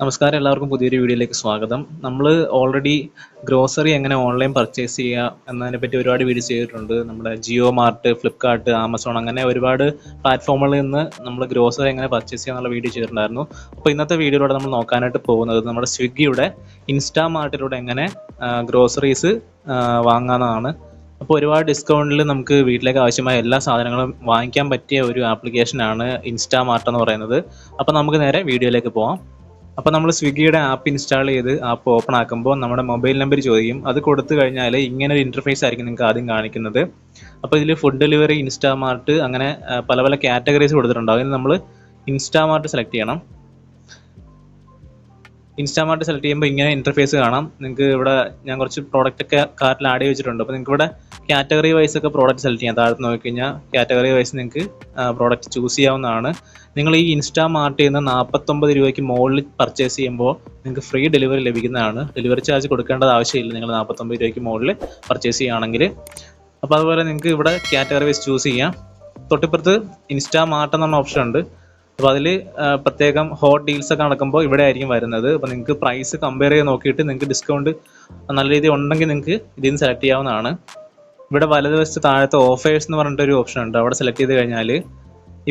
നമസ്കാരം എല്ലാവർക്കും പുതിയൊരു വീഡിയോയിലേക്ക് സ്വാഗതം. നമ്മൾ ഓൾറെഡി ഗ്രോസറി എങ്ങനെ ഓൺലൈൻ പർച്ചേസ് ചെയ്യുക എന്നതിനെ പറ്റി ഒരുപാട് വീഡിയോ ചെയ്തിട്ടുണ്ട്. നമ്മുടെ ജിയോ മാർട്ട് ഫ്ലിപ്കാർട്ട് ആമസോൺ അങ്ങനെ ഒരുപാട് പ്ലാറ്റ്ഫോമുകളിൽ നിന്ന് നമ്മൾ ഗ്രോസറി എങ്ങനെ പർച്ചേസ് ചെയ്യുക എന്നുള്ള വീഡിയോ ചെയ്തിട്ടുണ്ടായിരുന്നു. അപ്പോൾ ഇന്നത്തെ വീഡിയോയിലൂടെ നമ്മൾ നോക്കാനായിട്ട് പോകുന്നത് നമ്മുടെ സ്വിഗ്ഗിയുടെ ഇൻസ്റ്റാ മാർട്ടിലൂടെ എങ്ങനെ ഗ്രോസറീസ് വാങ്ങാനാണ് അപ്പോൾ ഒരുപാട് ഡിസ്കൗണ്ടിൽ നമുക്ക് വീട്ടിലേക്ക് ആവശ്യമായ എല്ലാ സാധനങ്ങളും വാങ്ങിക്കാൻ പറ്റിയ ഒരു ആപ്ലിക്കേഷനാണ് ഇൻസ്റ്റാ മാർട്ട് എന്ന് പറയുന്നത്. അപ്പോൾ നമുക്ക് നേരെ വീഡിയോയിലേക്ക് പോവാം. അപ്പോൾ നമ്മൾ സ്വിഗ്ഗിയുടെ ആപ്പ് ഇൻസ്റ്റാൾ ചെയ്ത് ആപ്പ് ഓപ്പൺ ആക്കുമ്പോൾ നമ്മുടെ മൊബൈൽ നമ്പർ ചോദിക്കും. അത് കൊടുത്തു കഴിഞ്ഞാൽ ഇങ്ങനെ ഒരു ഇന്റർഫേസ് ആയിരിക്കും നിങ്ങൾക്ക് ആദ്യം കാണിക്കുന്നത്. അപ്പോൾ ഇതിൽ ഫുഡ് ഡെലിവറി ഇൻസ്റ്റാമാർട്ട് അങ്ങനെ പല പല കാറ്റഗറീസ് കൊടുത്തിട്ടുണ്ടാവും അതിന് നമ്മൾ ഇൻസ്റ്റാമാർട്ട് സെലക്ട് ചെയ്യണം. ഇൻസ്റ്റാമാർട്ട് സെലക്ട് ചെയ്യുമ്പോൾ ഇങ്ങനെ ഇന്റർഫേസ് കാണാം. നിങ്ങൾക്ക് ഇവിടെ ഞാൻ കുറച്ച് പ്രോഡക്റ്റ് ഒക്കെ കാർട്ടിൽ ആഡ് ചെയ്ത് വെച്ചിട്ടുണ്ട്. അപ്പോൾ നിങ്ങൾക്ക് ഇവിടെ കാറ്റഗറി വൈസ് ഒക്കെ പ്രോഡക്റ്റ് സെലക്ട് ചെയ്യാം. താഴത്ത് നോക്കിക്കഴിഞ്ഞാൽ കാറ്റഗറി വൈസ് നിങ്ങൾക്ക് പ്രോഡക്റ്റ് ചൂസ് ചെയ്യാവുന്നതാണ്. നിങ്ങൾ ഈ ഇൻസ്റ്റാ മാർട്ടിൽ നിന്ന് നാൽപ്പത്തൊമ്പത് രൂപയ്ക്ക് മുകളിൽ പർച്ചേസ് ചെയ്യുമ്പോൾ നിങ്ങൾക്ക് ഫ്രീ ഡെലിവറി ലഭിക്കുന്നതാണ്. ഡെലിവറി ചാർജ് കൊടുക്കേണ്ടത് ആവശ്യമില്ല. നിങ്ങൾ നാൽപ്പത്തൊമ്പത് രൂപയ്ക്ക് മുകളിൽ പർച്ചേസ് ചെയ്യുകയാണെങ്കിൽ. അപ്പോൾ അതുപോലെ നിങ്ങൾക്ക് ഇവിടെ കാറ്റഗറി വൈസ് ചൂസ് ചെയ്യാം. തൊട്ടിപ്പുറത്ത് ഇൻസ്റ്റാമാർട്ട് മാർട്ട് എന്ന് ഓപ്ഷൻ ഉണ്ട്. അപ്പോൾ അതിൽ പ്രത്യേകം ഹോട്ട് ഡീൽസ് ഒക്കെ നടക്കുമ്പോൾ ഇവിടെ ആയിരിക്കും വരുന്നത്. അപ്പോൾ നിങ്ങൾക്ക് പ്രൈസ് കമ്പയർ ചെയ്ത് നോക്കിയിട്ട് നിങ്ങൾക്ക് ഡിസ്കൗണ്ട് നല്ല രീതി ഉണ്ടെങ്കിൽ നിങ്ങൾക്ക് ഇതിൽ നിന്ന് സെലക്ട് ചെയ്യാവുന്നതാണ്. ഇവിടെ വലതുവശത്ത് താഴത്തെ ഓഫേഴ്സ് എന്ന് പറഞ്ഞിട്ട് ഒരു ഓപ്ഷൻ ഉണ്ട്. അവിടെ സെലക്ട് ചെയ്ത് കഴിഞ്ഞാൽ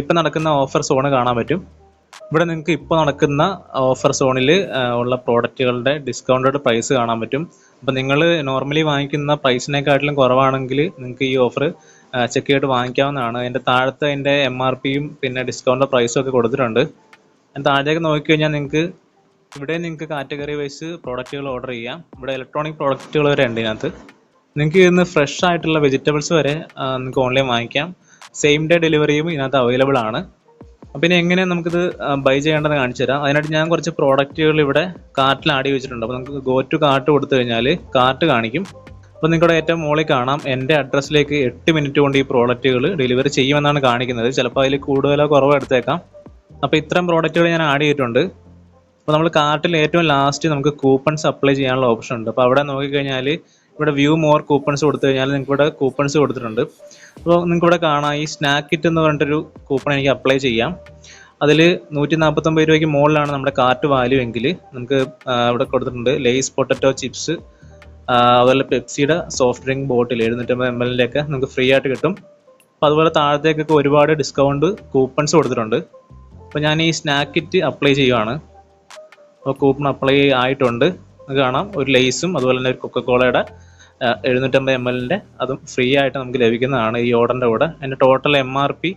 ഇപ്പം നടക്കുന്ന ഓഫർ സോണ് കാണാൻ പറ്റും. ഇവിടെ നിങ്ങൾക്ക് ഇപ്പോൾ നടക്കുന്ന ഓഫർ സോണിൽ ഉള്ള പ്രോഡക്റ്റുകളുടെ ഡിസ്കൗണ്ടഡ് പ്രൈസ് കാണാൻ പറ്റും. അപ്പം നിങ്ങൾ നോർമലി വാങ്ങിക്കുന്ന പ്രൈസിനെക്കാട്ടിലും കുറവാണെങ്കിൽ നിങ്ങൾക്ക് ഈ ഓഫർ ചെക്ക് ചെയ്തിട്ട് വാങ്ങിക്കാവുന്നതാണ്. അതിന്റെ താഴത്തെ അതിന്റെ എം ആർ പിയും പിന്നെ ഡിസ്കൗണ്ട് പ്രൈസും ഒക്കെ കൊടുത്തിട്ടുണ്ട്. അതിന് താഴേക്ക് നോക്കിക്കഴിഞ്ഞാൽ നിങ്ങൾക്ക് ഇവിടെ നിങ്ങൾക്ക് കാറ്റഗറി വൈസ് പ്രോഡക്റ്റുകൾ ഓർഡർ ചെയ്യാം. ഇവിടെ ഇലക്ട്രോണിക് പ്രോഡക്റ്റുകൾ വരെ ഉണ്ട് ഇതിനകത്ത്. നിങ്ങൾക്ക് ഇന്ന് ഫ്രഷ് ആയിട്ടുള്ള വെജിറ്റബിൾസ് വരെ നിങ്ങൾക്ക് ഓൺലൈൻ വാങ്ങിക്കാം. സെയിം ഡേ ഡെലിവറിയും ഇതിനകത്ത് അവൈലബിൾ ആണ്. ഇനി എങ്ങനെ നമുക്കിത് ബൈ ചെയ്യേണ്ടതെന്ന് കാണിച്ചു തരാം. അതിനായിട്ട് ഞാൻ കുറച്ച് പ്രോഡക്റ്റുകൾ ഇവിടെ കാർട്ടിൽ ചെയ്ത് വെച്ചിട്ടുണ്ട് അപ്പോൾ നമുക്ക് ഗോ ടു കാർട്ട് കൊടുത്തു കഴിഞ്ഞാൽ കാർട്ട് കാണിക്കും. അപ്പോൾ നിങ്ങളുടെ ഏറ്റവും മുകളിൽ കാണാം എന്റെ അഡ്രസ്സിലേക്ക് എട്ട് മിനിറ്റ് കൊണ്ട് ഈ പ്രോഡക്റ്റുകൾ ഡെലിവറി ചെയ്യുമെന്നാണ് കാണിക്കുന്നത്. ചിലപ്പോൾ അതിൽ കൂടുതലോ കുറവോ എടുത്തേക്കാം. അപ്പോൾ ഇത്തരം പ്രോഡക്റ്റുകൾ ഞാൻ ആഡ് ചെയ്തിട്ടുണ്ട്. അപ്പോൾ നമ്മൾ കാർട്ടിൽ ഏറ്റവും ലാസ്റ്റ് നമുക്ക് കൂപ്പൺസ് അപ്ലൈ ചെയ്യാനുള്ള ഓപ്ഷൻ ഉണ്ട്. അപ്പോൾ അവിടെ നോക്കിക്കഴിഞ്ഞാൽ ഇവിടെ വ്യൂ മോർ കൂപ്പൺസ് കൊടുത്തു കഴിഞ്ഞാൽ നിങ്ങൾക്ക് ഇവിടെ കൂപ്പൺസ് കൊടുത്തിട്ടുണ്ട്. അപ്പോൾ നിങ്ങൾക്ക് ഇവിടെ കാണാം ഈ സ്നാക്ക് കിറ്റ് എന്ന് പറഞ്ഞിട്ടൊരു കൂപ്പൺ എനിക്ക് അപ്ലൈ ചെയ്യാം. അതിൽ നൂറ്റി നാൽപ്പത്തൊമ്പത് രൂപയ്ക്ക് മുകളിലാണ് നമ്മുടെ കാർട്ട് വാല്യൂ എങ്കിൽ നമുക്ക് ഇവിടെ കൊടുത്തിട്ടുണ്ട്. ലേസ് പൊട്ടറ്റോ ചിപ്സ് അതുപോലെ പെപ്സിയുടെ സോഫ്റ്റ് ഡ്രിങ്ക് ബോട്ടിൽ എഴുന്നൂറ്റമ്പത് എം എല്ലിന്റെ ഒക്കെ നമുക്ക് ഫ്രീ ആയിട്ട് കിട്ടും. അപ്പോൾ അതുപോലെ താഴത്തേക്കൊക്കെ ഒരുപാട് ഡിസ്കൗണ്ട് കൂപ്പൺസ് കൊടുത്തിട്ടുണ്ട്. അപ്പോൾ ഞാൻ ഈ സ്നാക്ക് കിറ്റ് അപ്ലൈ ചെയ്യുവാണ്. അപ്പോൾ കൂപ്പൺ അപ്ലൈ ആയിട്ടുണ്ട്. കാണാം. ഒരു ലേസും അതുപോലെ തന്നെ ഒരു കൊക്കക്കോളയുടെ എഴുന്നൂറ്റമ്പത് എം എല്ലിന്റെ അതും ഫ്രീ ആയിട്ട് നമുക്ക് ലഭിക്കുന്നതാണ് ഈ ഓർഡറിന്റെ കൂടെ. അതിന്റെ ടോട്ടൽ എം ആർ പി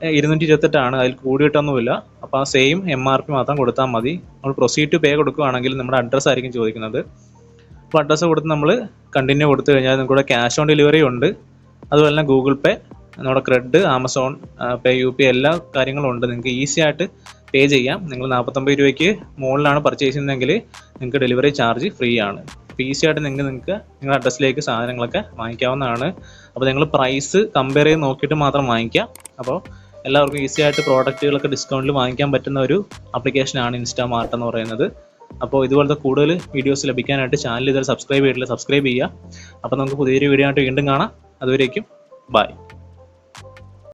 ഇരുന്നൂറ്റി ഇരുപത്തെട്ടാണ് അതിൽ കൂടിയിട്ടൊന്നുമില്ല. അപ്പോൾ ആ സെയിം എം ആർ പി മാത്രം കൊടുത്താൽ മതി. നമ്മൾ പ്രൊസീഡ് ടു പേ കൊടുക്കുകയാണെങ്കിൽ നമ്മുടെ അഡ്രസ്സ് ആയിരിക്കും ചോദിക്കുന്നത്. അപ്പോൾ അഡ്രസ്സ് കൊടുത്ത് നമ്മൾ കണ്ടിന്യൂ കൊടുത്തു കഴിഞ്ഞാൽ നമുക്കിവിടെ ക്യാഷ് ഓൺ ഡെലിവറി ഉണ്ട്. അതുപോലെ തന്നെ ഗൂഗിൾ പേ നമ്മുടെ CRED Amazon Pay U P എല്ലാ കാര്യങ്ങളും ഉണ്ട്. നിങ്ങൾക്ക് ഈസി ആയിട്ട് പേ ചെയ്യാം. നിങ്ങൾ നാൽപ്പത്തൊമ്പത് രൂപയ്ക്ക് മുകളിലാണ് പർച്ചേസ് ചെയ്യുന്നതെങ്കിൽ നിങ്ങൾക്ക് ഡെലിവറി ചാർജ് ഫ്രീ ആണ്. അപ്പോൾ ഈസി ആയിട്ട് നിങ്ങൾക്ക് നിങ്ങൾക്ക് നിങ്ങളുടെ അഡ്രസ്സിലേക്ക് സാധനങ്ങളൊക്കെ വാങ്ങിക്കാവുന്നതാണ്. അപ്പോൾ നിങ്ങൾ പ്രൈസ് കമ്പയർ ചെയ്ത് നോക്കിയിട്ട് മാത്രം വാങ്ങിക്കാം അപ്പോൾ എല്ലാവർക്കും ഈസി ആയിട്ട് പ്രോഡക്റ്റുകളൊക്കെ ഡിസ്കൗണ്ടിൽ വാങ്ങിക്കാൻ പറ്റുന്ന ഒരു ആപ്ലിക്കേഷനാണ് ഇൻസ്റ്റാ മാർട്ട് എന്ന് പറയുന്നത്. അപ്പോൾ ഇതുപോലത്തെ കൂടുതൽ വീഡിയോസ് ലഭിക്കാനായിട്ട് ചാനൽ ഇതുവരെ സബ്സ്ക്രൈബ് ചെയ്തിട്ടില്ല സബ്സ്ക്രൈബ് ചെയ്യുക. അപ്പോൾ നമുക്ക് പുതിയൊരു വീഡിയോ ആയിട്ട് വീണ്ടും കാണാം. അതുവരേക്കും ബൈ.